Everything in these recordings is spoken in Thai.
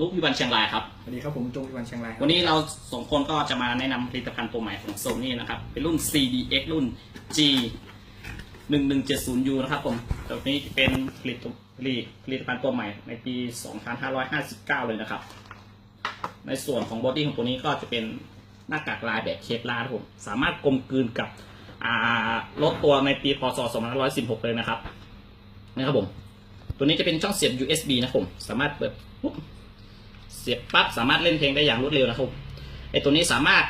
ลูกวิวันเชียงรายครับ สวัสดีครับผมจงพิวันเชียงรายครับวันนี้เราสองคนก็จะมาแนะนำผลิตภัณฑ์ตัวใหม่ของโซนี่นะครับ เป็นรุ่น CDX รุ่น G 1170U นะครับผมตัวนี้เป็นผลิตผลิตผลิตภัณฑ์ตัวใหม่ในปี 2559 เลยนะครับ ในส่วนของบอดี้ของตัวนี้ก็จะเป็นหน้ากากลายแบบเคปลาร์ครับผม สามารถกลมกลืนกับอ่ารถตัวในปีพศ2516 เลยนะครับนะครับผม ตัวนี้จะเป็นช่องเสียบ USB นะครับผม สามารถเปิดปุ๊บ เสียบปั๊บสามารถเล่นเพลงได้อย่างรวดเร็วนะครับผมไอตัวนี้สามารถ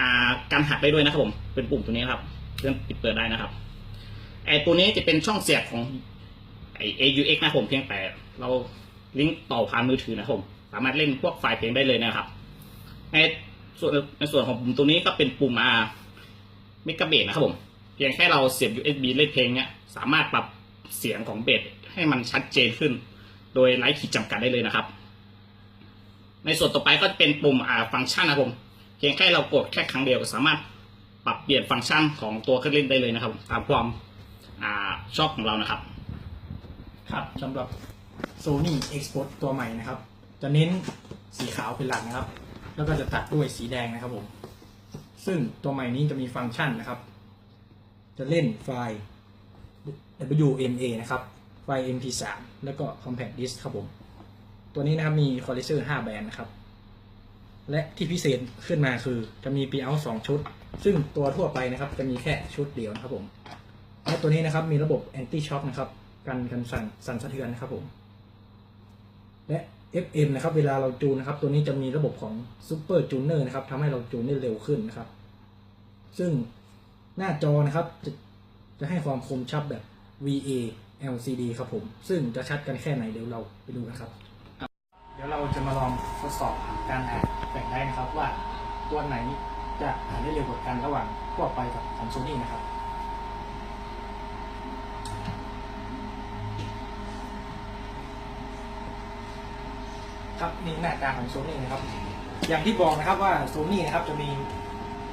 อ่าการหักได้ด้วยนะครับผมเป็นปุ่มตัวนี้ครับเรื่องปิดเปิดได้นะครับไอตัวนี้จะเป็นช่องเสียบของไอ AUX นะครับผมเพียงแต่เราลิงก์ต่อผ่านมือถือนะครับผมสามารถเล่นพวกไฟล์เพลงได้เลยนะครับในส่วนในส่วนของปุ่มตัวนี้ก็เป็นปุ่มอ่าเมกะเบสนะครับผมเพียงแค่เราเสียบ USB เล่นเพลงเนี้ยสามารถปรับเสียงของเบสให้มันชัดเจนขึ้น โดยไร้ขีดจำกัดได้เลยนะครับ ในส่วนต่อไปก็จะเป็นปุ่มอ่าฟังก์ชันนะครับผมเพียงแค่เรากดแค่ครั้งเดียวก็สามารถปรับเปลี่ยนฟังก์ชันของตัวเครื่องเล่นได้เลยนะครับ ตามความอ่าชอบของเรานะครับ ครับสำหรับ Sony Xbox ตัวใหม่นะครับ จะเน้นสีขาวเป็นหลักนะครับ แล้วก็จะตัดด้วยสีแดงนะครับผม ซึ่งตัวใหม่นี้จะมีฟังก์ชันนะครับ จะเล่นไฟล์ WMA นะครับ ไฟล์ MP3 แล้วก็ Compact Disc ครับผม ตัวนี้นะครับมี Condenser 5แบรนด์นะครับ และที่พิเศษขึ้นมาคือจะมี p out 2ชุด ซึ่งตัวทั่วไปนะครับ จะมีแค่ชุดเดียวนะครับผมและตัวนี้นะครับมีระบบ anti shock นะครับกันกันสั่นสั่นสะเทือนนะครับผมและ FM นะครับเวลาเราจูนนะครับ ตัวนี้จะมีระบบของ Super Tuner นะครับทำให้เราจูนได้เร็วขึ้นนะครับ ซึ่งหน้าจอนะครับจะจะให้ความคมชัดแบบ VA LCD ครับผม ซึ่งจะชัดกันแค่ไหนเดี๋ยวเราไปดูกันครับ เราจะมาลองทดสอบการอ่านแบ่งได้นะครับว่าตัวไหนจะอ่านได้เร็วกว่ากันระหว่างทั่วไปกับของ Sony นะครับครับนี่หน้าตาของโซนี่นะครับ อย่างที่บอกนะครับว่าโซนี่นะครับจะมี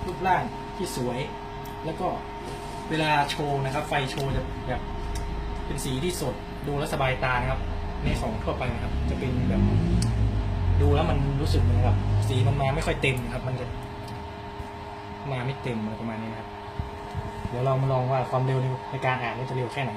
รูปร่างที่สวย แล้วก็เวลาโชว์นะครับ ไฟโชว์จะแบบเป็นสีที่สดดูแล้วสบายตานะครับ ในของทั่วไปนะครับ จะเป็นแบบ ดูแล้วมันรู้สึกเหมือนกับสีมันมาไม่ค่อยเต็มครับ มันจะมาไม่เต็มอะไรประมาณนี้นะครับ เดี๋ยวเรามาลองว่าความเร็วในการอ่านนี่จะเร็วแค่ไหน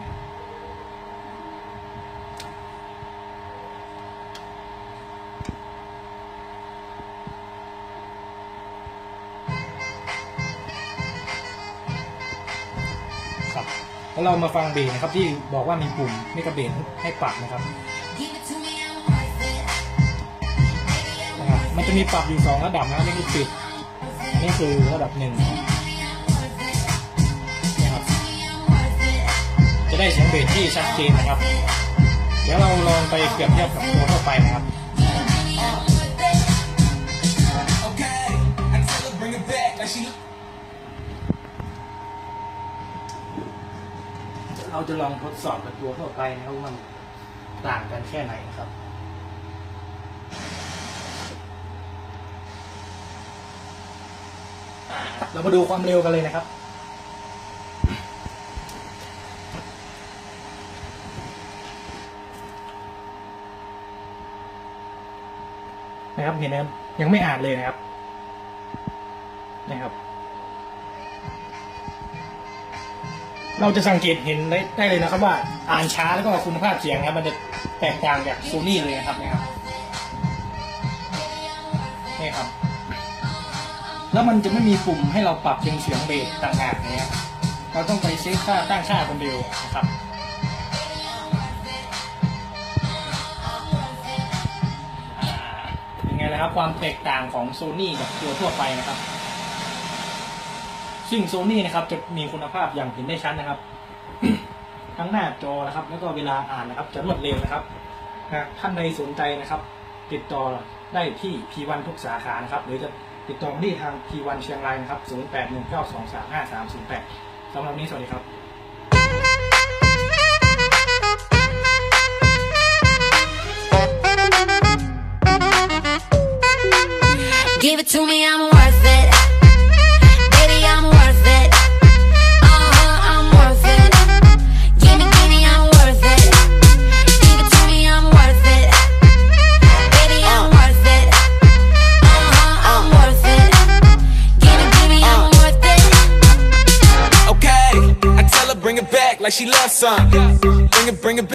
ครับแล้วเรามาฟังเบสนะครับที่บอกว่ามีปุ่มเมกระเบสให้ปรับนะครับ จะมีปรับอยู่สองระดับนะนี่คือปิดอันนี่คือระดับหนึ่งนะครับ จะได้เสียงเบสที่ชัดเจนนะครับ เดี๋ยวเราลองไปเปรียบเทียบกับตัวทั่วไปนะครับเราจะลองทดสอบกับตัวทั่วไปนะครับว่ามันต่างกันแค่ไหนครับ เรามาดูความเร็วกันเลยนะครับ นะครับเห็นไหมครับยังไม่อ่านเลยนะครับ นะครับ เราจะสังเกตเห็นได้ได้เลยนะครับว่าอ่านช้าแล้วก็คุณภาพเสียงนะครับมันจะแตกต่างจากโซนี่เลยนะครับนะครับนี่ครับ แล้วมันจะไม่มีปุ่มให้เราปรับเสียงเบสต่างหากนะครับเราต้องไปเซตค่าตั้งค่าคนเดียวนะครับอ่าเป็นไงนะครับความแตกต่างของโซนี่กับตัวทั่วไปนะครับ ซึ่งโซนี่นะครับจะมีคุณภาพอย่างเห็นได้ชัดนะครับ ทั้งหน้าจอนะครับ แล้วก็เวลาอ่านนะครับจะรวดเร็วนะครับหากท่านใดสนใจนะครับ ติดต่อได้ที่ P1 ทุกสาขานะครับหรือจะ ติดต่อมาที่ทาง P1 เชียงรายนะครับ 0819235308สำหรับวันนี้สวัสดีครับ she loves some. Bring it, bring it.